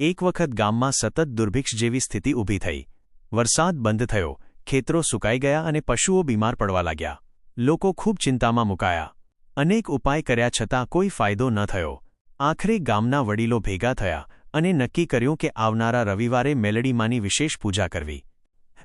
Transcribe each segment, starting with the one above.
એક વખત ગામમાં સતત દુર્ભિક્ષ જેવી સ્થિતિ ઊભી થઈ. વરસાદ બંધ થયો, ખેતરો સુકાઈ ગયા અને પશુઓ બીમાર પડવા લાગ્યા. લોકો ખૂબ ચિંતામાં મુકાયા. અનેક ઉપાય કર્યા છતાં કોઈ ફાયદો ન થયો. આખરે ગામના વડીલો ભેગા થયા અને નક્કી કર્યું કે આવનારા રવિવારે મેલડીમાંની વિશેષ પૂજા કરવી.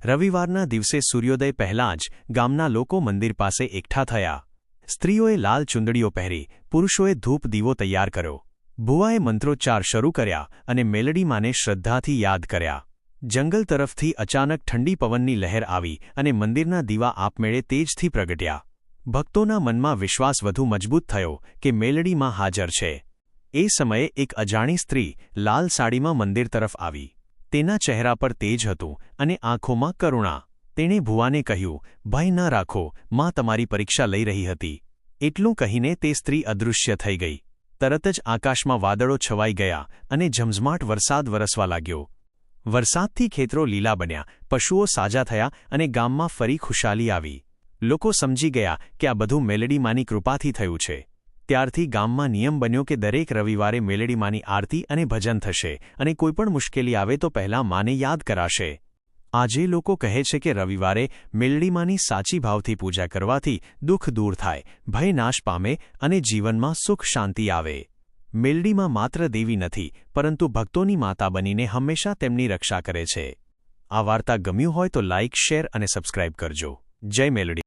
રવિવારના દિવસે સૂર્યોદય પહેલાં જ ગામના લોકો મંદિર પાસે એકઠા થયા. સ્ત્રીઓએ લાલ ચુંદડીઓ પહેરી, પુરુષોએ ધૂપ દીવો તૈયાર કર્યો. ભુવાએ મંત્રોચ્ચાર શરૂ કર્યા અને મેલડીમાને શ્રદ્ધાથી યાદ કર્યા. જંગલ તરફથી અચાનક ઠંડી પવનની લહેર આવી અને મંદિરના દીવા આપમેળે તેજથી પ્રગટ્યા. ભક્તોના મનમાં વિશ્વાસ વધુ મજબૂત થયો કે મેલડીમાં હાજર છે. એ સમયે એક અજાણી સ્ત્રી લાલ સાડીમાં મંદિર તરફ આવી. તેના ચહેરા પર તેજ હતું અને આંખોમાં કરુણા. તેણે ભુવાને કહ્યું, ભય ન રાખો, માં તમારી પરીક્ષા લઈ રહી હતી. એટલું કહીને તે સ્ત્રી અદૃશ્ય થઈ ગઈ. તરત જ આકાશમાં વાદળો છવાઈ ગયા અને ઝમઝમાટ વરસાદ વરસવા લાગ્યો. વરસાદથી ખેતરો લીલા બન્યા, પશુઓ સાજા થયા અને ગામમાં ફરી ખુશાલી આવી. લોકો સમજી ગયા કે આ બધું મેલડીમાની કૃપાથી થયું છે. ત્યારથી ગામમાં નિયમ બન્યો કે દરેક રવિવારે મેલડીમાની આરતી અને ભજન થશે અને કોઈપણ મુશ્કેલી આવે તો પહેલાં માને યાદ કરાશે. આજે લોકો કહે છે કે રવિવારે મેલડીમાંની સાચી ભાવથી પૂજા કરવાથી દુઃખ દૂર થાય, ભય નાશ પામે અને જીવનમાં સુખ શાંતિ આવે. મેલડીમાં માત્ર દેવી નથી, પરંતુ ભક્તોની માતા બનીને હંમેશા તેમની રક્ષા કરે છે. આ વાર્તા ગમ્યું હોય તો લાઇક શેર અને સબસ્ક્રાઇબ કરજો. જય મેલડી.